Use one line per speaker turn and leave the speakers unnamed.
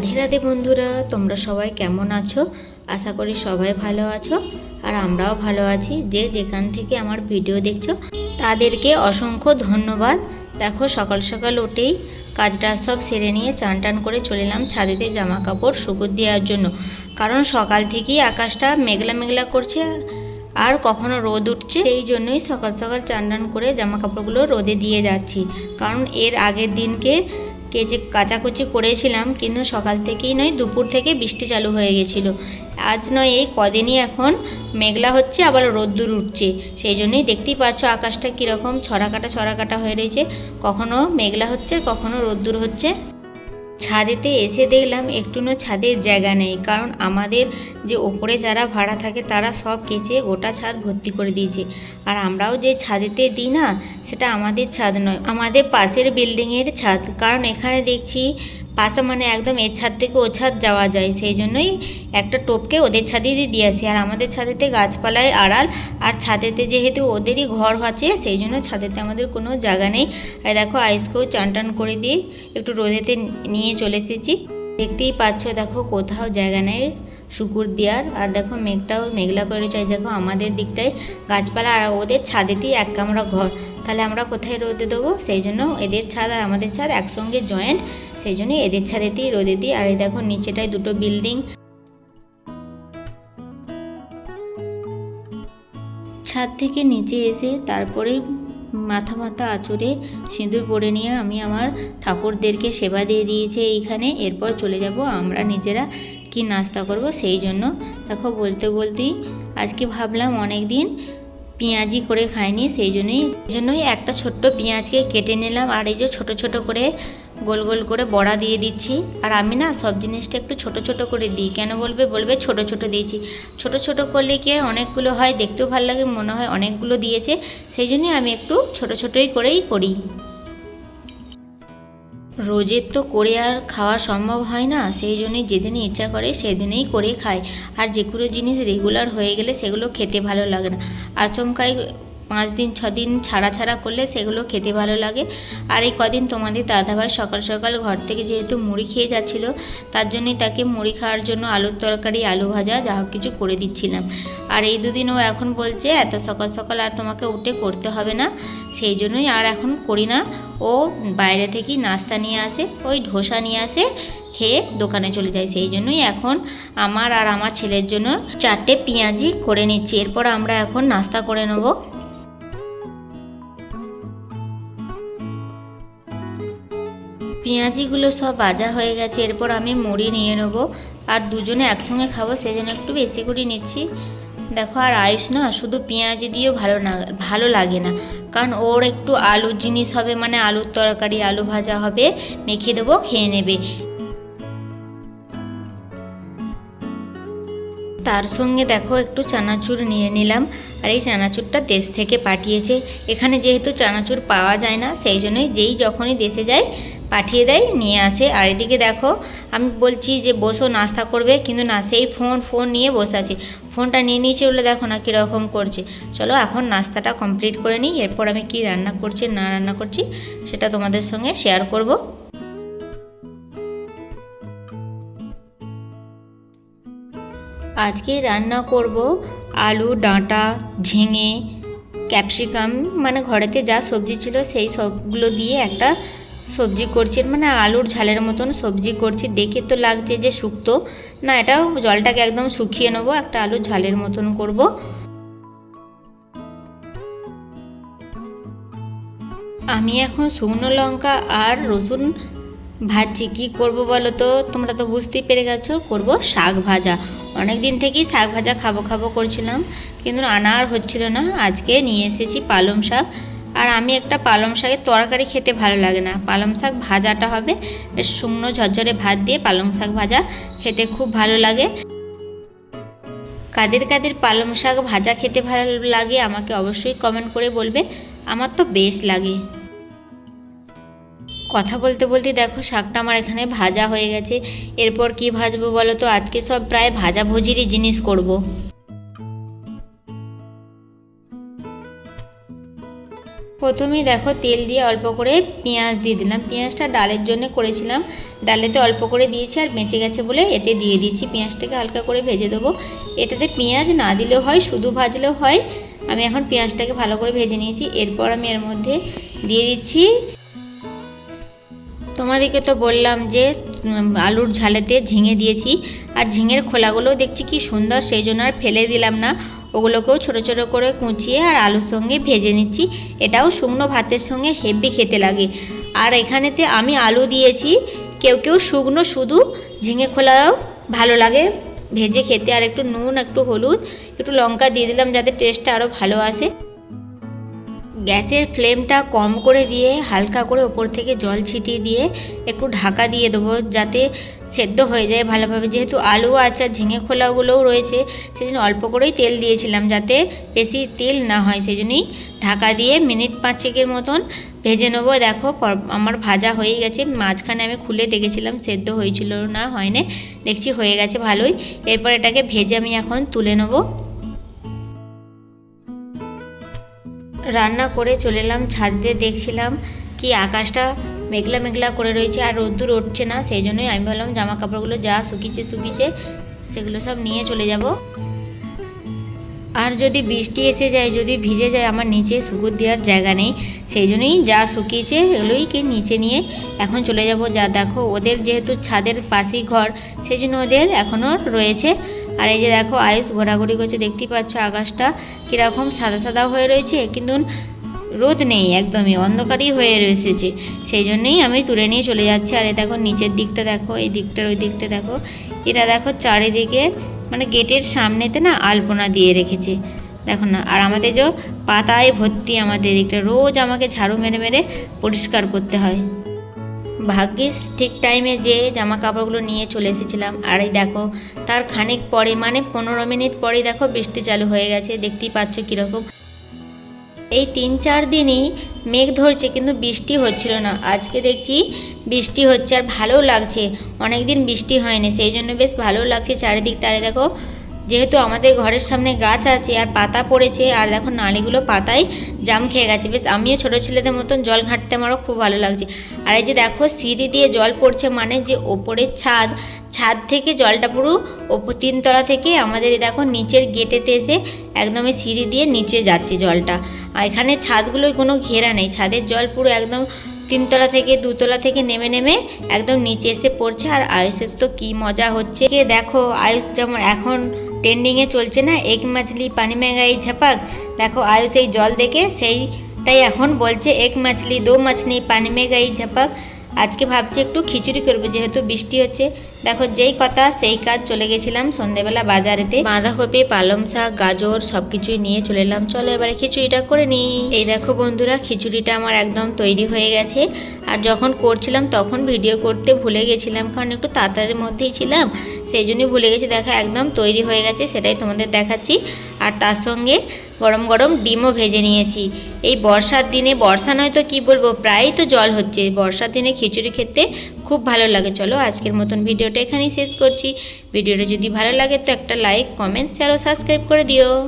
রাধে রাধে বন্ধুরা, তোমরা সবাই কেমন আছো? আশা করি সবাই ভালো আছো আর আমরাও ভালো আছি। যে যেখান থেকে আমার ভিডিও দেখছ, তাদেরকে অসংখ্য ধন্যবাদ। দেখো, সকাল সকাল উঠেই কাজটা সব সেরে নিয়ে চান টান করে চলে এলাম ছাদেতে জামা কাপড় শুকুর দেওয়ার জন্য। কারণ সকাল থেকেই আকাশটা মেঘলা মেঘলা করছে আর কখনো রোদ উঠছে। এই জন্যই সকাল সকাল চান টান করে জামা কাপড়গুলো রোদে দিয়ে যাচ্ছি। কারণ এর আগের দিনকে কেচে কাচাকুচি করেছিলাম, কিন্তু সকাল থেকেই নয়, দুপুর থেকে বৃষ্টি চালু হয়ে গেছিল। আজ নয়, এই কদিনই এখন মেঘলা হচ্ছে, আবার রোদ্দুর উঠছে। সেই জন্যই দেখতেই পাচ্ছ আকাশটা কীরকম ছড়াকাটা ছড়াকাটা ছড়া কাটা হয়ে রয়েছে। কখনো মেঘলা হচ্ছে, কখনো রোদ্দুর হচ্ছে। ছাদেতে এসে দেখলাম একটুও ছাদের জায়গা নেই, কারণ আমাদের যে ওপরে যারা ভাড়া থাকে তারা সব কেচে গোটা ছাদ ভর্তি করে দিয়েছে। আর আমরাও যে ছাদেতে দিই না, সেটা আমাদের ছাদ নয়, আমাদের পাশের বিল্ডিংয়ের ছাদ। কারণ এখানে দেখছি পাশে মানে একদম এর ছাদ থেকে ও ছাদ যাওয়া যায়। সেই জন্যই একটা টোপকে ওদের ছাদে দিয়ে আসি। আর আমাদের ছাদেতে গাছপালায় আড়াল, আর ছাদেতে যেহেতু ওদেরই ঘর আছে, সেই জন্য ছাদেতে আমাদের কোনো জায়গা নেই। আর দেখো আইসকেও চান টান করে দিয়ে একটু রোদেতে নিয়ে চলে এসেছি। দেখতেই পাচ্ছ দেখো কোথাও জায়গা নেই শুকুর দেওয়ার আর দেখো মেঘটাও মেঘলা করে চাই দেখো আমাদের দিকটায় গাছপালা আর ওদের ছাদেতেই এক কামড়া ঘর। তাহলে আমরা কোথায় রোদে দেবো? সেই জন্য এদের ছাদ আর আমাদের ছাদ একসঙ্গে জয়েন্ট সেই জন্য এদের ছাদেতেই রোদে দিই আর এই দেখো নিচেটায় দুটো বিল্ডিং। ছাদ থেকে নিচে এসে তারপরে মাথা মাথা আঁচড়ে সিঁদুর পরে নিয়ে আমি আমার ঠাকুরদেরকে সেবা দিয়ে দিয়েছি এইখানে। এরপর চলে যাব আমরা নিজেরা কি নাস্তা করব সেই জন্য। দেখো বলতে বলতেই আজকে ভাবলাম অনেক দিন পেঁয়াজি করে খাইনি সেই জন্যই জন্যই একটা ছোট্ট পেঁয়াজকে কেটে নিলাম। আর এই যে ছোটো ছোটো করে গোল গোল করে বড়া দিয়ে দিচ্ছি। আর আমি না সব জিনিসটা একটু ছোট ছোট করে দিই। কেন বলবে? বলবে ছোট ছোট দিয়েছি। ছোট ছোট করলে কি অনেকগুলো হয়, দেখতেও ভালো লাগে, মনে হয় অনেকগুলো দিয়েছে। সেই জন্যই আমি একটু ছোট ছোটই করেই করি। রোজের তো করে আর খাওয়া সম্ভব হয় না, সেই জন্যই যেদিনই ইচ্ছা করে সেদিনেই করে খাই। আর যে কোনো জিনিস রেগুলার হয়ে গেলে সেগুলো খেতে ভালো লাগে না। আচমকাই পাঁচ দিন ছ দিন ছাড়া ছাড়া করলে সেগুলো খেতে ভালো লাগে। আর এই কদিন তোমাদের দাদাভাই সকাল সকাল ঘর থেকে যেহেতু মুড়ি খেয়ে যাচ্ছিল, তার জন্যই তাকে মুড়ি খাওয়ার জন্য আলুর তরকারি, আলু ভাজা, যা হোক কিছু করে দিচ্ছিলাম। আর এই দুদিন ও এখন বলছে, এত সকাল সকাল আর তোমাকে উঠে করতে হবে না। সেই জন্যই আর এখন করি না। ও বাইরে থেকেই নাস্তা নিয়ে আসে, ওই ধোসা নিয়ে আসে, খেয়ে দোকানে চলে যায়। সেই জন্যই এখন আমার আর আমার ছেলের জন্য চারটে পেঁয়াজি করে নিচ্ছি। এরপর আমরা এখন নাস্তা করে নেব। পেঁয়াজিগুলো সব ভাজা হয়ে গেছে, এরপর আমি মুড়ি নিয়ে নেব। আর দুজনে একসঙ্গে খাব, সেই জন্য একটু বেশি করে নিচ্ছি। দেখো, আর আয়ুষ না শুধু পেঁয়াজি দিয়েও ভালো না, ভালো লাগে না। কারণ ওর একটু আলুর জিনিস হবে মানে আলুর তরকারি, আলু ভাজা হবে, মেখে দেবো, খেয়ে নেবে। তার সঙ্গে দেখো, একটু চানাচুর নিয়ে নিলাম। আর এই চানাচুরটা দেশ থেকে পাঠিয়েছে। এখানে যেহেতু চানাচুর পাওয়া যায় না, সেই জন্যই যেই যখনই দেশে যায় পাঠিয়ে দেয়, নিয়ে আসে। আর এদিকে দেখো, আমি বলছি যে, বসো, নাস্তা করবে। কিন্তু না, সেই ফোন ফোন নিয়ে বসে আছে। ফোনটা নিয়ে নিয়েছে বলে দেখো না কীরকম করছে। চলো, এখন নাস্তাটা কমপ্লিট করে নিই। এরপর আমি কি রান্না করছি, না রান্না করছি, সেটা তোমাদের সঙ্গে শেয়ার করব। আজকে রান্না করব আলু, ডাঁটা, ঝিঙে, ক্যাপসিকাম। মানে ঘরেতে যা সবজি ছিল, সেই সবগুলো দিয়ে একটা সবজি করছি মানে আলুর ঝালের মতন সবজি করছি। দেখে তো লাগছে যে শুক্তো। না, এটাও জলটাকে একদম শুকিয়ে নেব, একটা আলুর ঝালের মতন করব। আমি এখন শুকনো লঙ্কা আর রসুন ভাজছি। কী করব বলো তো? তোমরা তো বুঝতেই পেরে গেছো, করব শাক ভাজা। অনেক দিন থেকেই শাক ভাজা খাব খাব করছিলাম, কিন্তু আনা আর হচ্ছিল না। আজকে নিয়ে এসেছি পালং শাক। আর আমি একটা পালং শাকের তরকারি খেতে ভালো লাগে না। পালং শাক ভাজাটা হবে বেশ শুকনো ঝরঝরে ভাত দিয়ে পালং শাক ভাজা খেতে খুব ভালো লাগে। কাদের কাদের পালং শাক ভাজা খেতে ভালো লাগে আমাকে অবশ্যই কমেন্ট করে বলবে, আমার তো বেশ লাগে। কথা বলতে বলতে দেখো শাকটা আমার এখানে ভাজা হয়ে গেছে, এরপর কি ভাজবো বলো তো? আজকে সব প্রায় ভাজা ভুজিরই জিনিস করব। প্রথমেই দেখো তেল দিয়ে অল্প করে পেঁয়াজ দিয়ে দিলাম। পেঁয়াজটা ডালের জন্য করেছিলাম। ডালেতে অল্প করে দিয়েছি আর বেঁচে গেছে বলে এতে দিয়ে দিচ্ছি পেঁয়াজটাকে হালকা করে ভেজে দেবো। এটাতে পেঁয়াজ না দিলেও হয়, শুধু ভাজলেও হয়। আমি এখন পেঁয়াজটাকে ভালো করে ভেজে নিয়েছি। এরপর আমি এর মধ্যে দিয়ে দিচ্ছি তোমাদেরকে তো বললাম যে আলুর ঝালেতে ঝিঙে দিয়েছি। আর ঝিঙের খোলাগুলোও দেখছি কি সুন্দর, সেই জন্য আর ফেলে দিলাম না। ওগুলোকেও ছোট ছোট করে কুচিয়ে আর আলুর সঙ্গে ভেজে নিচ্ছি। এটাও শুকনো ভাতের সঙ্গে হেভি খেতে লাগে। আর এখানেতে আমি আলু দিয়েছি। কেউ কেউ শুকনো শুধু ঝিঙে খোলাও ভালো লাগে। ভেজে খেতে আর একটু নুন, একটু হলুদ, একটু লঙ্কা দিয়ে দিলাম যাতে টেস্টটা আরও ভালো আসে। গ্যাসের ফ্লেমটা কম করে দিয়ে হালকা করে ওপর থেকে জল ছিটিয়ে দিয়ে একটু ঢাকা দিয়ে দেবো যাতে সেদ্ধ হয়ে যায় ভালোভাবে। যেহেতু আলু আছে আর ঝিঙে, খোলাগুলোও রয়েছে সেই জন্য অল্প করেই তেল দিয়েছিলাম যাতে বেশি তেল না হয়। সেই জন্যই ঢাকা দিয়ে মিনিট পাঁচেকের মতন ভেজে নেব। দেখো আমার ভাজা হয়ে গেছে। মাঝখানে আমি খুলে দেখেছিলাম, সেদ্ধ হয়েছিল না হয় না দেখছি হয়ে গেছে ভালোই। এরপর এটাকে ভেজে আমি এখন তুলে নেব। রান্না করে চলে এলাম। ছাদ দেখছিলাম কি আকাশটা মেঘলা মেঘলা করে রয়েছে আর রোদ্দুর উঠছে না, সেই জন্যই আমি ভাবলাম জামা কাপড়গুলো যা শুকিয়েছে শুকিয়েছে, সেগুলো সব নিয়ে চলে যাব। আর যদি বৃষ্টি এসে যায়, যদি ভিজে যায়, আমার নিচে শুকুর দেওয়ার জায়গা নেই, সেই জন্যই যা শুকিয়েছে এগুলোই এগুলোইকে নিচে নিয়ে এখন চলে যাব। যা দেখো, ওদের যেহেতু ছাদের পাশেই ঘর, সেই জন্য ওদের এখনও রয়েছে। আর এই যে দেখো, আয়ুষ ঘোরাঘুরি করছে, দেখতেই পাচ্ছ আকাশটা কীরকম সাদা সাদা হয়ে রয়েছে, কিন্তু রোদ নেই, একদমই অন্ধকারই হয়ে রয়েছে। সেই জন্যই আমি তুলে নিয়ে চলে যাচ্ছি। আর এ দেখো, নিচের দিকটা দেখো, এই দিকটার ওই দিকটা দেখো। এটা দেখো চারিদিকে মানে গেটের সামনেতে না আলপনা দিয়ে রেখেছে। দেখো না, আর আমাদের যে পাতায় ভর্তি আমাদের দিকটা, রোজ আমাকে ঝাড়ু মেরে মেরে পরিষ্কার করতে হয়। ভাগ্যিস ঠিক টাইমে যে জামা কাপড়গুলো নিয়ে চলে এসেছিলাম। আর এই দেখো, তার খানিক পরে মানে পনেরো মিনিট পরেই দেখো বৃষ্টি চালু হয়ে গেছে। দেখতেই পাচ্ছ কীরকম এই তিন চার দিনই মেঘ ধরছে, কিন্তু বৃষ্টি হচ্ছিল না। আজকে দেখছি বৃষ্টি হচ্ছে আর ভালোও লাগছে। অনেক দিন বৃষ্টি হয়নি, সেই জন্য বেশ ভালোও লাগছে চারিদিকটা। দেখো যেহেতু আমাদের ঘরের সামনে গাছ আছে আর পাতা পড়েছে, আর দেখো নালিগুলো পাতায় জাম খেয়ে গেছে। বেশ, আমিও ছোটো ছেলেদের মতন জল ঘাঁটতে আমারও খুব ভালো লাগছে। আর এই যে দেখো, সিঁড়ি দিয়ে জল পড়ছে মানে যে ওপরের ছাদ ছাদ থেকে জলটা পুরো ওপর তিনতলা থেকে আমাদের দেখো নিচের গেটেতে এসে একদমই সিঁড়ি দিয়ে নিচে যাচ্ছে জলটা। আর এখানে ছাদগুলোয় কোনো ঘেরা নেই, ছাদের জল পুরো একদম তিনতলা থেকে দুতলা থেকে নেমে নেমে একদম নিচে এসে পড়ছে। আর আয়ুষের তো কি মজা হচ্ছে। দেখো, আয়ুষ যেমন এখন ট্রেন্ডিংয়ে চলছে না এক মাছলি, পানি মেঘাই ঝাপাক। দেখো আয়ুষ এই জল দেখে সেইটাই এখন বলছে এক মাছলি, দো মাছলি, পানি মেঘাই ঝাপাক। আজকে ভাবছি একটু খিচুড়ি করব, যেহেতু বৃষ্টি হচ্ছে। দেখো, যেই কথা, সেই কাজ চলে গেছিলাম সন্ধেবেলা বাজারেতে। বাঁধাকপি পালং শাক, গাজর সব কিছুই নিয়ে চলে এলাম। চলো এবারে খিচুড়িটা করে নিই। এই দেখো বন্ধুরা, খিচুড়িটা আমার একদম তৈরি হয়ে গেছে। আর যখন করছিলাম, তখন ভিডিও করতে ভুলে গেছিলাম, কারণ একটু তাড়াতাড়ির মধ্যেই ছিলাম। সেই জন্যই ভুলে গেছি, দেখা একদম তৈরি হয়ে গেছে, সেটাই তোমাদের দেখাচ্ছি। আর তার সঙ্গে গরম গরম ডিমও ভেজে নিয়েছি। এই বর্ষার দিনে, বর্ষা নয় তো কী বলব, প্রায়ই তো জল হচ্ছে। বর্ষার দিনে খিচুড়ি খেতে খুব ভালো লাগে। চলো আজকের মতন ভিডিওটা এখানেই শেষ করছি। ভিডিওটা যদি ভালো লাগে তো একটা লাইক কমেন্ট শেয়ার ও সাবস্ক্রাইব করে দিও।